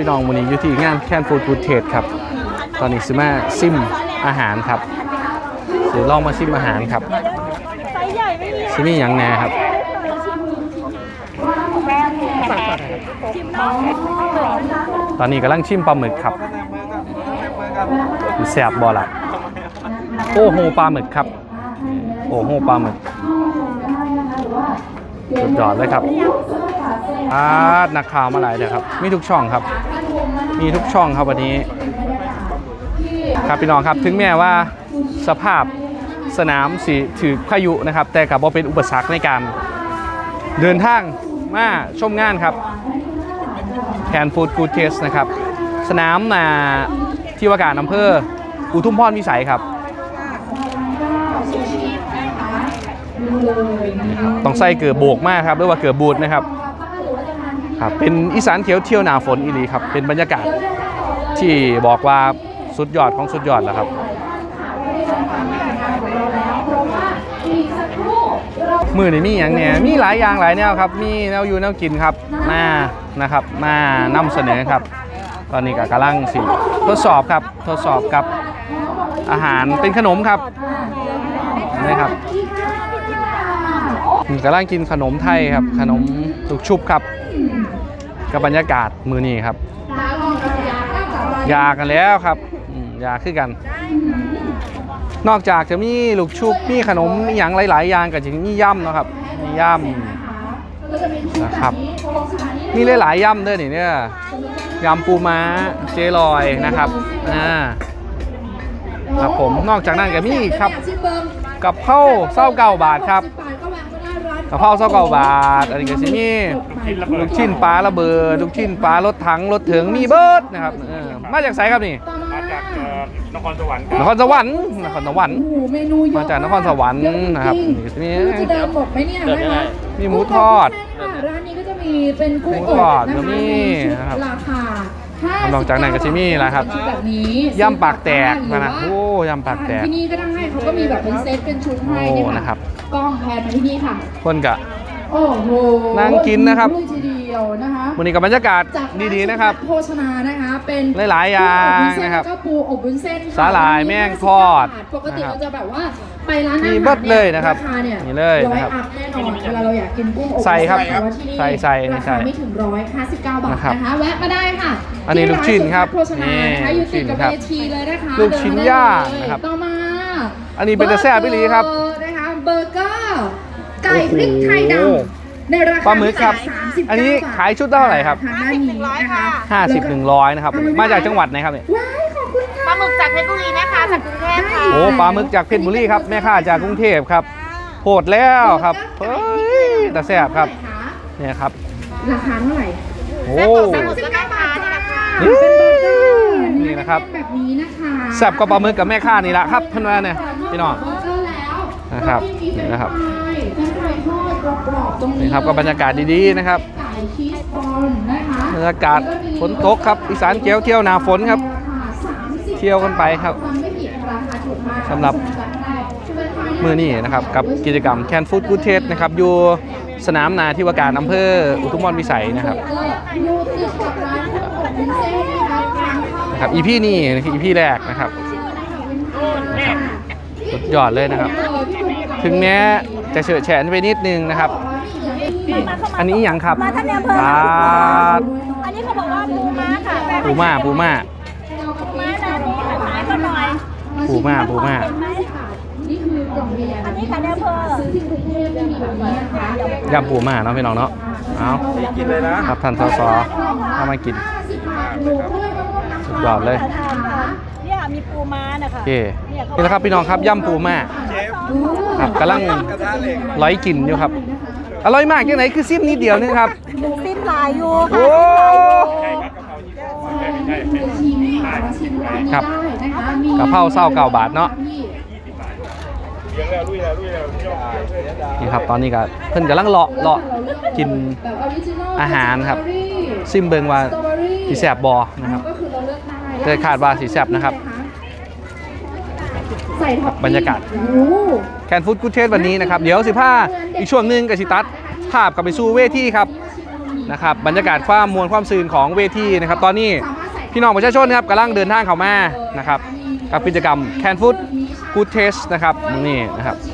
พี่น้องวันนี้อยู่ที่งานแคนฟูดฟูดเทสครับ ตอนนี้ซื้อมาซิมอาหารครับซื้อลองมาซิมอาหารครับซิมีอย่างแน่ครับตอนนี้กำลังชิมปลาหมึกครับแสบบอละโอ้โหปลาหมึกครับ โอ้โหปลาหมึกสุดยอดเลยครับอาดนักข่าวมาหลายเด้อครับ มีทุกช่องครับ มีทุกช่องครับวันนี้ ครับพี่น้องครับถึงแม้ว่าสภาพสนามสีถือพายุนะครับ แต่กับว่าเป็นอุปสรรคในการ เดินทางมาชมงานครับแคนฟูดกูเทสนะครับ สนามมาที่ว่าการอำเภออุทุมพรวิสัยครับ ต้องใส่เกือบโบกมากครับหรือว่าเกือบบูดนะครับ ครับเป็นอีสานเขียวเที่ยวหนาฝนอีหลีครับเป็นบรรยากาศที่บอกว่าสุดยอดของสุดยอดแล้วครับมือนี่มีอย่างเนี้ยมีหลายอย่างหลายแนวครับ มีแนวอยู่แนวกินครับมานะครับมานำเสนอครับ ตอนนี้ก็กำลังสิทดสอบครับทดสอบกับอาหารเป็นขนมครับนะครับนี่กำลังกินขนมไทยครับขนม ลูกชุบครับกับบรรยากาศมือนี้ครับ ยากันแล้วครับอืมยาคือกัน นอกจากจะมีลูกชุบมีขนมมีอย่างหลาย ๆ อย่างก็จะมีย่ำนะครับมีย่ำนะครับ มีหลาย ๆ ย่ำด้วยนี่เนี่ยยำปูม้าเจลอยนะครับอ่าครับผมนอกจากนั้นก็มีครับกับเพราเศร้าเก้าบาทครับะเพราเศร้าเก้าบาทอันนี้ก็สิมีลูกชิ้นปลาระเบิดลูกชิ้นปลารถถังรถถึงมีเบิร์ดนะครับเออมาจากไสครับนี่ มาจากเอ่อนครสวรรค์คนรับครสวรรค์นครสวรรค์โอ้โหเมนูเยอะมาจากนครสวรรค์นะครับนี่ก็มีไม่รู้จะเดินหมดไหมเนี่ยนะคะมีหมูทอดค่ะร้านนี้ก็จะมีเป็นกุ้งหมูอบทอดนะคะก็มี ในชุดนะครับราคา59 นอกจากนั้นก็จะมีอะไรครับชุดแบบนี้ย่ำปากแตกนะนะหโอ้รือว่ายำปากแตกที่นี่ก็ได้เขาก็มีแบบเป็นเซตเป็นชุดให้โอ้เนี่ยนะครับกล้องแพนมาที่นี่ค่ะคนกะโอ้โหนั่งกินนะครับด้ว ยทีเดียวนะคะวันนี้กับบรรยากาศจากดีๆนะครับ โภชนานะคะเป็นหลายๆอย่างนะครับก็ปูอบวุ้นเส้นค่ะสาหร่ายแม่งทอดปกตินะครับเราจะแบบว่าไปร้านอาหารมีเบิดเลยนะครับาคาเนี่ยนี่เลยร้อยนะครับอัพแน่นอนเวลาเราอยากกินกุ้งอบใส่ครับแต่ว่าที่นี่ใส่ใส่ราใส่คาไม่ถึงร้อยห้าสิบเก้าบาทนะครับนะคะแวะมาได้ค่ะอันนี้ที่ลูกชิ้นครับโภชนานะคะอยู่ติดกับนี่เวทีเลยนะคะลูกชิ้นเดิมได้ย่างเลยนะครับต่อมาอันนี้เป็นแต่แซ่บพี่ลีครับเออนะคะเบอร์เกอร์ไก่พริกไทยดโอ้โหำในราคาปลาหมึกครับพิเศษ39 อันนี้บทขายชุดเท่าไหร่ครับ ทางด้านนี้นะคะ50 100นะครับ มาจากจังหวัดไหนครับเนี่ย ว้ายขอบคุณค่ะปลาหมึกจากเพชรบุรีแม่ค้าจากกรุงเทพค่ะโอ้ปลาหมึกจากเพชรบุรีครับ แม่ค้าจากกรุงเทพครับ โหดแล้วครับเฮ้ยแต่แซ่บครับ เนี่ยครับ ราคาเท่าไหร่โอ้ ปลาหมึกก็แม่ค้านี่แหละค่ะนี่เป็นเบอร์เกอร์นี่นะครับ แบบนี้นะคะแซ่บกว่าปลาหมึกกับแม่ค้านี่แหละครับเพื่อนว่าเนี่ยพี่น้อง เบอร์เกอร์แล้วนะครับก็มีนี่นะครับเป็นไฟทอด กรอบๆตรงนี้นี่ครับก็บรรยากาศดีๆนะครับ ไก่ชีสบอลนะคะบรรยากาศฝนตกครับอีสานเกียวเที่ยวหนาฝนครับ เที่ยวกันไปครับมันไม่ผิดราคาถูกมากสำหรับ มือนี้นะครับกับกิจกรรมแคนฟูดกูเทสนะครับอยู่สนามนาที่ว่าการอำเภออุทุมพรวิสัยนะครับอยู่ติดกับร้านขนมวุ้นเส้นนะคะทางเข้านะครับอีพีนี้คืออีพีแรกนะครับนะครับสุดยอดเลยนะครับ ถึงแม้จะเฉอะแฉะไปนิดนึงนะครับ อันนี้อหย่างครับมาท่านในอำเภอปลาอันนี้เขาบอกว่าปูม้าค่ะปูม่าปูม่าปูม้าด้านนี้ขายก็หน่อยปูม่าปูม่านี่คือกล่องใหญ่ๆอันนี้ขายในอำเภอซื้อที่กรุงเทพจะมีแบบนี้นะคะยำปูม่าเนาะพี่น้องเนาะเอากินเลยนะครับท่านสสเอามากินหมูกล้วยมะม่วงน้ำสุดยอดเลย เนี่ยค่ะมีปูม้านะคะโอเคนี่แหละครับพี่น้องครับยำปูม่า เชฟครับกำลังกระทะเหล็กร้อยกินอยู่ครับ อร่อยมากยังไงคือซิมนิดเดียวนึงครับสิ้นลายอยู่โอ้ชิมค่ะชิมร้านนี้ครับได้นะคะมีกะเพราเศร้าเก้าบาทเนาะเลี้ยงแล้วลุยแล้วลุยแล้วยอดนี่ครับตอนนี้ก็เพิ่นกำลังเลาะเลาะกินแบบออริจินอลอาหารครับสตอเอรี่ซิมเบิงว่าสตรอเบอรี่สีแสบบอนะครับก็คือเราเลือกได้แต่คาดว่าสีแสบนะครับ ใส่ท็อปปิ้งบรรยากาศ โอ้โหแคนฟูดกูเทสวันนี้นะครับ เดี๋ยวสิผ้าอีกช่วงหนึงกับสิตัดภาพกลับไปสู่เวทีครับนะครับบรรยากาศความมวลความซื่นของเวทีนะครับ ตอนนี้พี่น้องประชาชนครับกำลังเดินทางเข้ามานะครับกับกิจกรรม Can Food Good Taste นะครับนี่นะครับชิม